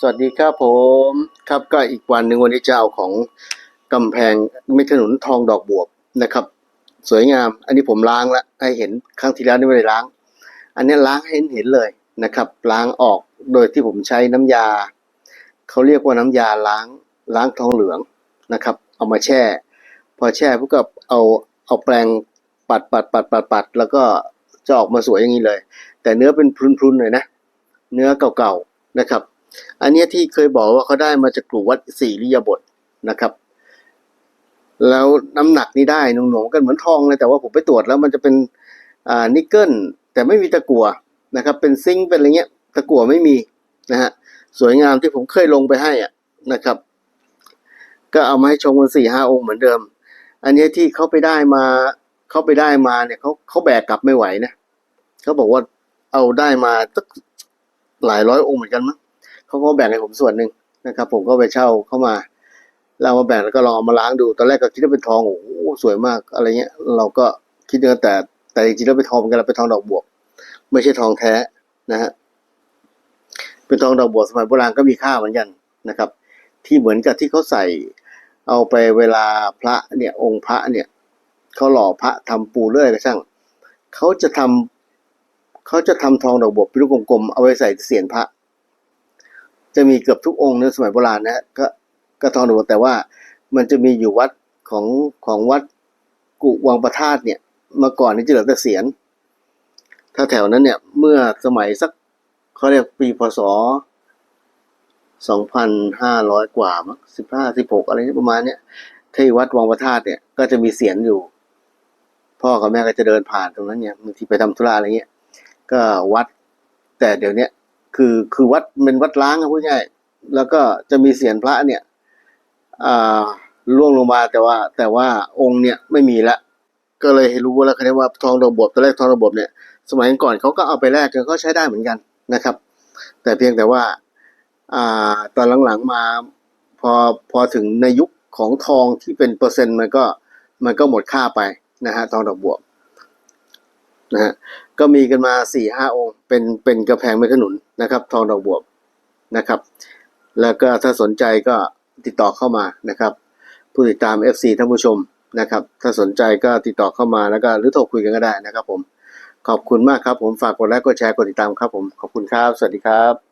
สวัสดีครับผมครับก็อีกวันหนึ่งวันนี้จะเอาของกำแพงม็ดขนุนทองดอกบวบนะครับ สวยงาม อันนี้ผมล้างแล้วให้เห็นครั้งที่แล้วนี่ไม่ได้ล้าง อันนี้ล้างให้เห็นเลยนะครับ ล้างออกโดยที่ผมใช้น้ำยาเขาเรียกว่าน้ำยาล้างล้างทองเหลืองนะครับ เอามาแช่ พอแช่พวกกับเอาเอาแปรงปัดปัดปัดปัดปัดแล้วก็จะออกมาสวยอย่างนี้เลย แต่เนื้อเป็นพรุนๆหน่อยนะ เนื้อเก่าๆนะครับ อันเนี้ยที่เคยบอกว่าเขาได้มาจากกลุ่มวัดสี่ริยาบทนะครับ แล้วน้ำหนักนี่ได้หนุ่มๆกันเหมือนทองเลยแต่ว่าผมไปตรวจแล้วมันจะเป็นอ่านิกเกิลแต่ไม่มีตะกั่วนะครับ เป็นซิงค์เป็นอะไรเงี้ยตะกั่วไม่มีนะฮะสวยงามที่ผมเคยลงไปให้อะนะครับ ก็เอามาให้ชมกันสี่ห้าองค์เหมือนเดิม อันเนี้ยที่เขาไปได้มาเขาไปได้มาเนี่ยเขาเขาแบกกลับไม่ไหวนะเขาบอกว่าเอาได้มาตั้งหลายร้อยองค์เหมือนกันมั้ง เขาก็แบ่งให้ผมส่วนหนึ่งนะครับ ผมก็ไปเช่าเข้ามาเรามาแบ่งแล้วก็ลองเอามาล้างดู ตอนแรกก็คิดว่าเป็นทอง โอ้โหสวยมากอะไรเงี้ย เราก็คิดกันแต่แต่จริงๆแล้วเป็นทองเหมือนกันเราเป็นทองดอกบวบไม่ใช่ทองแท้นะฮะ เป็นทองดอกบวบสมัยโบราณก็มีค่าเหมือนกันนะครับ ที่เหมือนกับที่เขาใส่เอาไปเวลาพระเนี่ยองค์พระเนี่ยเขาหล่อพระทำปูเลื่อยก็ช่างเขาจะทำเขาจะทำทองดอกบวบเป็นลูกกลมๆเอาไว้ใส่เสียนพระ จะมีเกือบทุกองค์ในสมัยโบราณนะก็ก็ทองดูแต่ว่ามันจะมีอยู่วัดของของวัดกุวังประทาตเนี่ยเมื่อก่อนนี่จะเหลือแต่เสียน ถ้าแถวนั้นเนี่ย เมื่อสมัยสักเขาเรียกปีพศสองพันห้าร้อยกว่ามั้งสิบห้าสิบหกอะไรเนี่ยประมาณเนี้ยที่วัดวังประทาตเนี่ยก็จะมีเสียนอยู่ พ่อกับแม่ก็จะเดินผ่านตรงนั้นเนี่ยบางทีไปทำธุระอะไรเงี้ยก็วัด แต่เดี๋ยวเนี้ย คือคือวัดเป็นวัดล้างอะพูดง่ายแล้วก็จะมีเสียนพระเนี่ยอ่าล่วงลงมาแต่ว่า แต่ว่าองค์เนี่ยไม่มีละก็เลยรู้แล้วคันว่าทองดอกบบตอนแรกทองดอกบบเนี่ย สมัยก่อนเขาก็เอาไปแลกกันก็ใช้ได้เหมือนกันนะครับ แต่เพียงแต่ว่าอ่าตอนหลังๆมาพอพอถึงในยุคของทองที่เป็นเปอร์เซ็นต์มันก็มันก็หมดค่าไปนะฮะทองดอกบวบ นะฮะก็มีกันมาสี่ห้าองค์ เป็นเป็นกระแพงไม้ขนุนนะครับ ทองดอกบวบนะครับ แล้วก็ถ้าสนใจก็ติดต่อเข้ามานะครับ ผู้ติดตาม FC ท่านผู้ชมนะครับ ถ้าสนใจก็ติดต่อเข้ามาแล้วก็หรือโทรคุยกันก็ได้นะครับผมขอบคุณมากครับผมฝากกดไลค์กดแชร์กดติดตามครับผมขอบคุณครับ สวัสดีครับ